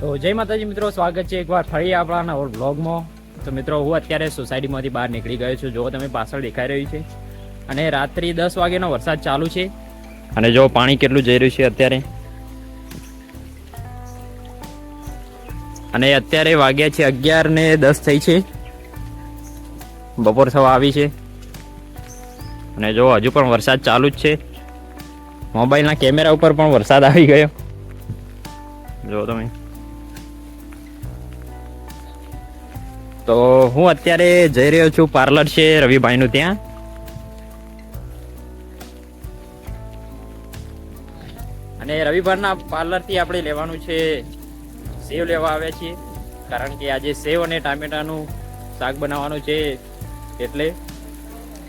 તો જય માતાજી મિત્રો, સ્વાગત છે એકવાર ફરી આપણાના નવા બ્લોગમાં તો મિત્રો, હું અત્યારે સોસાયટીમાંથી બહાર નીકળી ગયો છું. જો તમે, પાછળ દેખાઈ રહ્યું છે. અને રાત્રિ દસ વાગ્યાનો વરસાદ ચાલુ છે. અને જો પાણી કેટલું જઈ રહ્યું છે અત્યારે? અને અત્યારે વાગ્યા છે અગિયાર ને દસ થઈ છે. બપોર સવા આવી છે. અને જો, હજુ પણ વરસાદ ચાલુ જ છે. મોબાઈલના કેમેરા ઉપર પણ વરસાદ આવી ગયો. જો તમે. તો હું અત્યારે જઈ રહ્યો છું પાર્લર છે રવિભાઈનું ત્યાં. અને રવિભાઈના પાર્લરથી આપણે લેવાનું છે સેવ લેવા આવ્યા છીએ. કારણ કે આજે સેવ અને ટામેટાનું શાક બનાવવાનું છે એટલે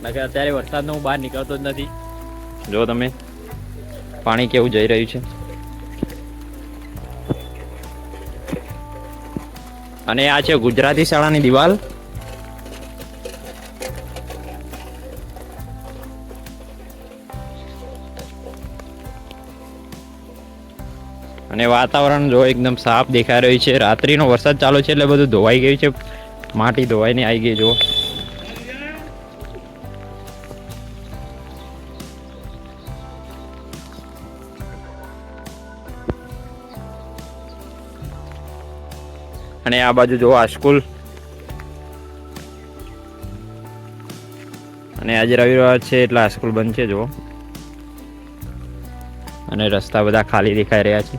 નકર અત્યારે વરસાદનો હું બહાર નીકળતો જ નથી. જો તમે પાણી કેવું જઈ રહ્યું છે. અને આ છે ગુજરાતી શાળાની દિવાલ. અને વાતાવરણ જો એકદમ સાફ દેખાઈ રહ્યું છે. રાત્રિનો વરસાદ ચાલુ છે એટલે બધું ધોવાઈ ગયું છે. માટી ધોવાઈને આવી ગઈ જો અને આ બાજુ જોવો આ સ્કૂલ. અને આજે રવિવાર છે એટલે આ સ્કૂલ બંધ છે જુઓ અને રસ્તા બધા ખાલી દેખાઈ રહ્યા છે.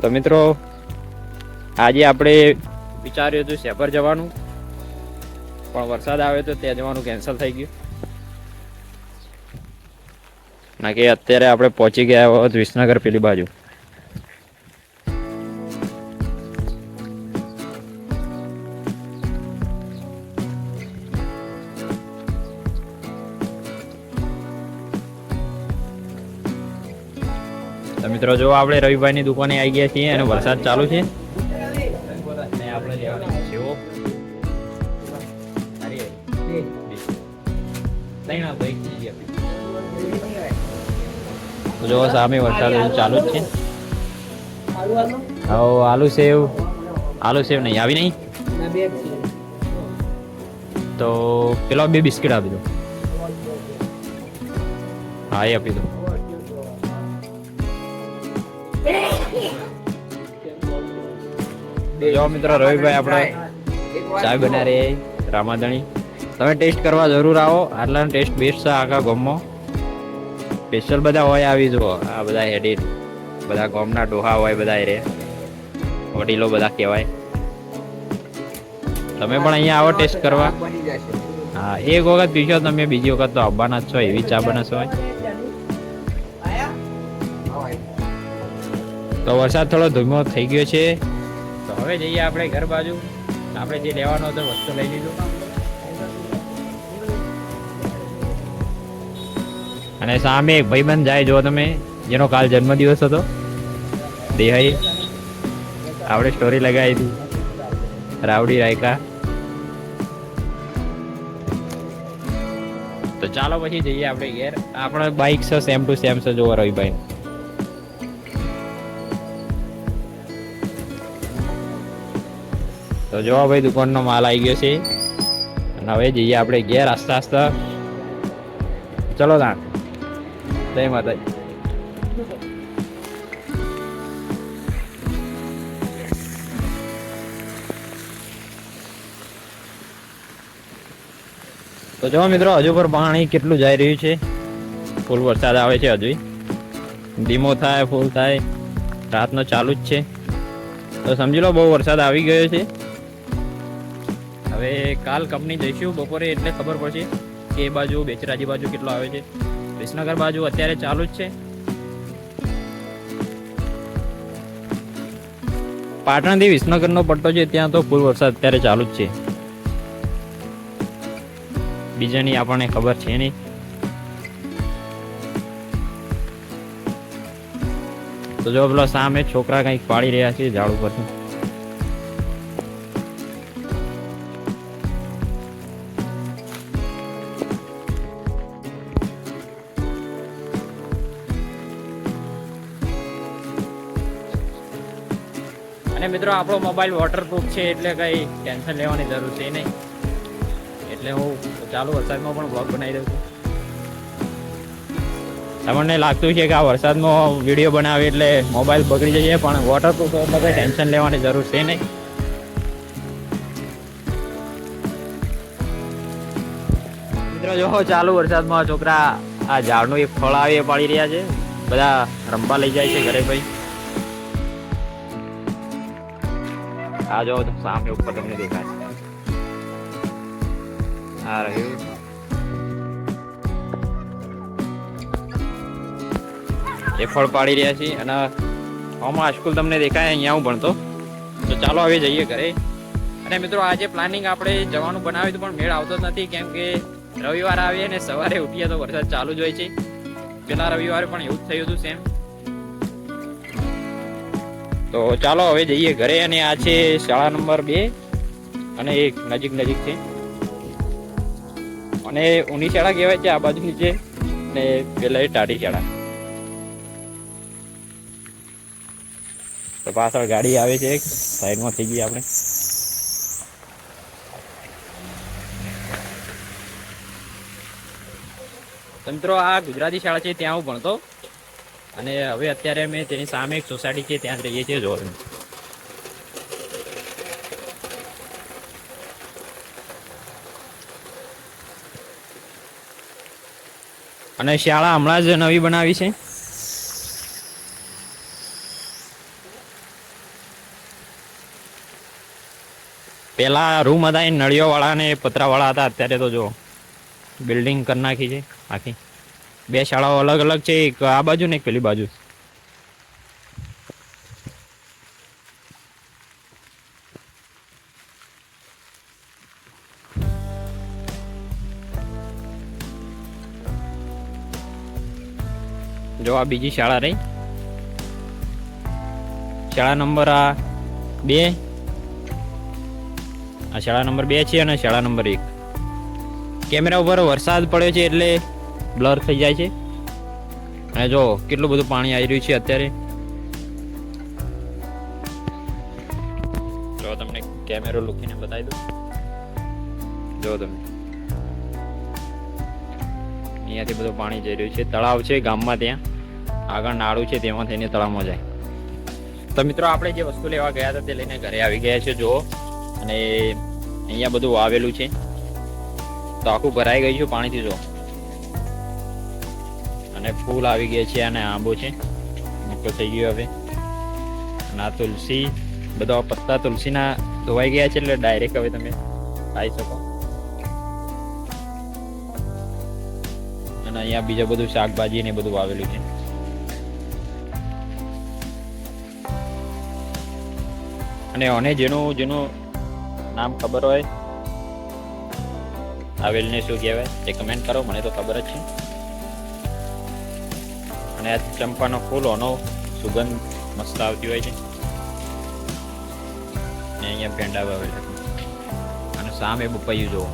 તો મિત્રો, આજે આપણે વિચાર્યું હતું શેપર જવાનું. પણ વરસાદ આવે તો ત્યાં જવાનું કેન્સલ થઈ ગયું. ના કે અત્યારે આપણે પહોંચી ગયા હોત વિસનગર પેલી બાજુ. મિત્રો, જો આપણે રવિભાઈની દુકાને આવી ગયા છીએ અને વરસાદ ચાલુ છે જો સામે વરસાદ ચાલુ જ છે. હવે આલુ સેવ. આલુ સેવ નહીં, આવી નહીં? તો પેલો બે બિસ્કિટ આપી દો. હા, એ આપી દો. જો મિત્રો રવિભાઈ આપણે ચાય બના રે રામાધણી. તમે ટેસ્ટ કરવા જરૂર આવો. આટલાનો ટેસ્ટ બેસ્ટ છે આખા ગામમાં. સ્પેશિયલ બધા હોય આવી જુઓ. આ બધા હેડિટ બધા ગોમના ડોહા હોય બધા રે વડીલો બધા કહેવાય. તમે પણ અહીંયા આવો ટેસ્ટ કરવા. હા, એક વખત પીશો તમે, બીજી વખત તો આવવાના જ છો, એવી ચા બનાવશો તો વરસાદ થોડો ધીમો થઈ ગયો છે. તો હવે જઈએ આપણે ઘર બાજુ. આપણે જે લેવાનો હતો વસ્તુ લઈ લીધું. અને સામે એક ભાઈબંધ જાય જો તમે, જેનો કાલ જન્મદિવસ હતો. દેહાઈ આપણે સ્ટોરી લગાવી હતી. રાવડી રાયકા. તો ચાલો પછી જઈએ આપણે ઘેર. આપણે બાઇક છે સેમ ટુ સેમ છે, જોવા રવિભાઈ. તો જો ભાઈ, દુકાનનો માલ આવી ગયો છે. અને હવે જઈએ આપણે ઘેર, આસ્તા આસ્તા. ચલો તા જય માતાજી. તો જો મિત્રો, હજુ પર પાણી કેટલું જઈ રહ્યું છે? ફૂલ વરસાદ આવે છે હજુ ધીમો થાય, ફૂલ થાય. રાતનો ચાલુ જ છે. તો સમજી લો, બહુ વરસાદ આવી ગયો છે. હવે કાલ કંપની જઈશું, બપોરે એટલે ખબર પડશે કે એ બાજુ, બેચરાજી બાજુ કેટલો આવે છે. વિસનગર બાજુ અત્યારે ચાલુ જ છે. પાટણથી વિસનગરનો પટ્ટો છે, ત્યાં તો ફૂલ વરસાદ અત્યારે ચાલુ જ છે. બીજાની આપણને ખબર છે નહીં. તો જો પેલો સામે છોકરા કંઈક પાડી રહ્યા છે ઝાડ ઉપરથી. અને મિત્રો, આપણો મોબાઈલ વોટરપ્રૂફ છે એટલે કંઈ ટેન્શન લેવાની જરૂર છે નહીં. એટલે હું ચાલુ વરસાદમાં પણ બ્લોગ બનાવી દઉં છું. તમને લાગતું છે કે આ વરસાદનો વીડિયો બનાવે એટલે મોબાઈલ બગડી જશે પણ વોટરપ્રૂફ એટલે કંઈ ટેન્શન લેવાની જરૂર છે નહીં. મિત્રો, જો ચાલુ વરસાદમાં છોકરા આ ઝાડનું એક ફળ આવે, એ પાડી રહ્યા છે. બધા રમવા લઈ જાય છે ઘરે ભાઈ. આ જો સામે ઉપર તમને દેખાય. આ રહ્યું. એ ફળ પાડી રહ્યા છીએ અને આમાં સ્કૂલ તમને દેખાય, અહીંયા હું ભણતો. તો ચાલો હવે જઈએ ઘરે. અને મિત્રો, આજે પ્લાનિંગ આપણે જવાનું બનાવ્યું પણ મેળ આવતો નથી, કેમ કે રવિવાર આવીએ ને સવારે ઉઠીએ તો વરસાદ ચાલુ જ હોય છે. પેલા રવિવારે પણ એવું જ થયું હતું સેમ તો ચાલો હવે જઈએ ઘરે અને આ છે શાળા નંબર બે અને એક નજીક નજીક છે. અને ઊની શાળા કહેવાય છે, આ બાજુની છે અને પેલા એ ટાઢી શાળા. તો પાછળ ગાડી આવે છે સાઈડમાં થઈ ગઈ આપણે. તંત્રો આ ગુજરાતી શાળા છે, ત્યાં હું ભણતો. અને હવે અત્યારે અમે તેની સામે એક સોસાયટી છે, ત્યાં રહીએ છીએ જોર અને શાળા હમણાં જ નવી બનાવી છે. પેલા રૂમ હતા એ નળીઓ વાળા ને પતરા વાળા હતા, અત્યારે તો જો બિલ્ડિંગ કરી નાખી છે, આખી. બે શાળાઓ અલગ અલગ છે, એક આ બાજુ ને એક પેલી બાજુ. જો આ બીજી શાળા રહી. શાળા નંબર આ બે. આ શાળા નંબર બે છે અને શાળા નંબર એક. કેમેરા ઉપર વરસાદ પડ્યો છે એટલે બ્લર થઈ જાય છે. અને જો કેટલું બધું પાણી આવી રહ્યું છે અત્યારે. જો તમને કેમેરો લૂકીને બતાવી દઉં. જો તમે. અહીંયાથી બધું પાણી જઈ રહ્યું છે. તળાવ છે ગામમાં ત્યાં. આગળ નાળું છે તેમાં થઈને તળાવમાં જાય. તો મિત્રો આપણે જે વસ્તુ લેવા ગયા હતા તે લઈને ઘરે આવી ગયા છે, જુઓ. અને અહીંયા બધું વાવેલું છે. તો આખું ભરાઈ ગયું છે પાણીથી જો અને ફૂલ આવી ગયા છે અને આંબો છે. મોટો થઈ ગયો હવે. અને આ તુલસી, બધા પત્તા તુલસીના ધોવાઈ ગયા છે એટલે ડાયરેક્ટ હવે તમે ખાઈ શકો. અને અહીંયા બીજું બધું શાકભાજી ને બધું વાવેલું છે. અને અને જેનું જેનું નામ ખબર હોય આવેલને શું કહેવાય? એ કમેન્ટ કરો, મને તો ખબર જ છે. અને ચંપાનો ફૂલ ઓનો સુગંધ મસ્ત આવતી હોય છે. અને અહીંયા ભેંડા વાવેલા અને સામે બપૈયું જુઓ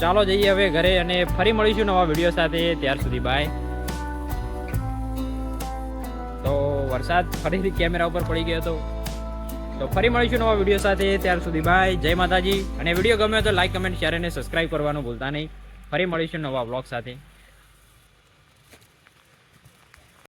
ચાલો જઈએ હવે ઘરે અને ફરી મળીશું નવા વીડિયો સાથે. ત્યાર સુધી બાય તો વરસાદ ફરીથી કેમેરા ઉપર પડી ગયો હતો. તો ફરી મળીશું નવા વીડિયો સાથે. ત્યાર સુધી બાય જય માતાજી. અને વીડિયો ગમ્યો તો લાઈક કમેન્ટ શેર અને સબસ્ક્રાઈબ કરવાનું ભૂલતા નહીં. ફરી મળીશું નવા બ્લોગ સાથે.